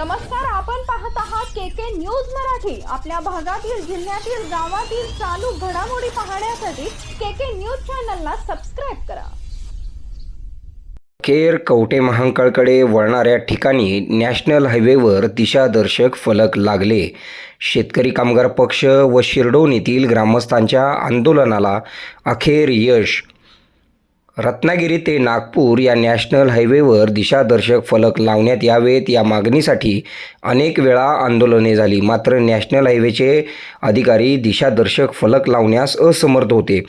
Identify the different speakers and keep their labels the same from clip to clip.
Speaker 1: नमस्कार आपण पाहत आहात के के न्यूज मराठी. आपल्या भागातील जिल्ह्यातील गावातील चालू घडामोडी पाहण्यासाठी के के न्यूज चॅनलला सबस्क्राईब करा.
Speaker 2: खेर कवटे महांकाळकडे वळणाऱ्या ठिकाणी नॅशनल हायवेवर दिशादर्शक फलक लागले. शेतकरी कामगार पक्ष व शिरडोन येथील ग्रामस्थांच्या आंदोलनाला अखेर यश रत्नागिरी ते नागपूर या नॅशनल हायवेवर दिशादर्शक फलक लावण्यात यावेत. या मागणीसाठी अनेक वेळा आंदोलने झाली. मात्र नॅशनल हायवेचे अधिकारी दिशादर्शक फलक लावण्यास असमर्थ होते.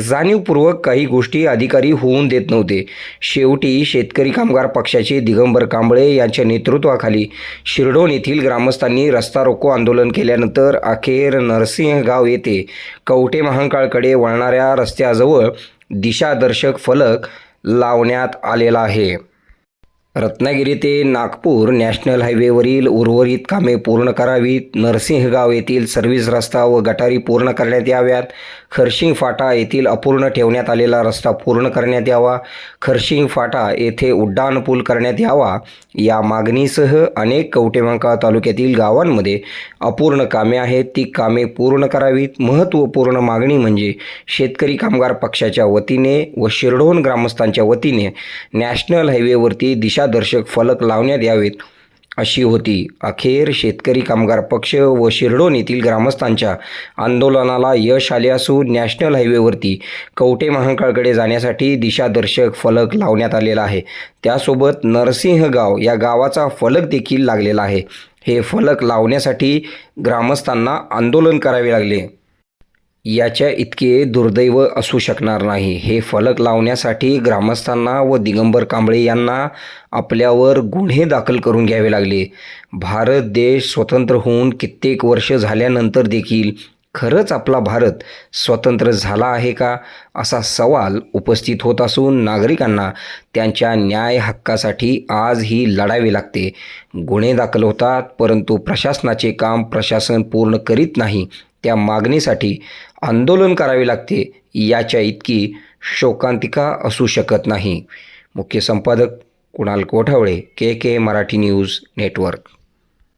Speaker 2: जाणीवपूर्वक काही गोष्टी अधिकारी होऊन देत नव्हते. शेवटी शेतकरी कामगार पक्षाचे दिगंबर कांबळे यांच्या नेतृत्वाखाली शिरडोन येथील ग्रामस्थांनी रस्ता रोको आंदोलन केल्यानंतर अखेर नरसिंहगाव येथे कवटे महांकाळकडे वळणाऱ्या रस्त्याजवळ दिशादर्शक फलक लावण्यात आलेला आहे. रत्नागिरी ते नागपूर नॅशनल हायवेवरील उर्वरित कामे पूर्ण करावीत. नरसिंहगाव येथील सर्व्हिस रस्ता व गटारी पूर्ण करण्यात याव्यात. खरशिंग फाटा येथील अपूर्ण ठेवण्यात आलेला रस्ता पूर्ण करण्यात यावा. खरशिंग फाटा येथे उड्डाण पूल करण्यात यावा. या मागणीसह अनेक कवटेमंका तालुक्यातील गावांमध्ये अपूर्ण कामे आहेत. ती कामे पूर्ण करावीत. महत्त्वपूर्ण मागणी म्हणजे शेतकरी कामगार पक्षाच्या वतीने व शिरढोण ग्रामस्थांच्या वतीने नॅशनल हायवेवरती दिशा दिशादर्शक फलक लावण्यात यावेत अशी होती. अखेर शेतकरी कामगार पक्ष व शिरडोन येथील ग्रामस्थांच्या आंदोलनाला यश आले असून नॅशनल हायवेवरती कवटे महांकाळकडे जाण्यासाठी दिशादर्शक फलक लावण्यात आलेला आहे. त्यासोबत नरसिंहगाव या गावाचा फलक देखील लागलेला आहे. हे फलक लावण्यासाठी ग्रामस्थांना आंदोलन करावे लागले. याच्या इतके दुर्दैव असू शकणार नाही. हे फलक लावण्यासाठी ग्रामस्थांना व दिगंबर कांबळे यांना आपल्यावर गुन्हे दाखल करून घ्यावे लागले. भारत देश स्वतंत्र होऊन कित्येक वर्ष झाल्यानंतर देखील खरंच आपला भारत स्वतंत्र झाला आहे का असा सवाल उपस्थित होत असून नागरिकांना त्यांच्या न्याय हक्कासाठी आज ही लढावे लागते. गुन्हे दाखल होतात परंतु प्रशासनाचे काम प्रशासन पूर्ण करीत नाही. त्या मागणीसाठी आंदोलन करावे लागते याच्या इतकी शोकांतिका असू शकत नाही. मुख्य संपादक Kunal Kothawale K K Marathi news network.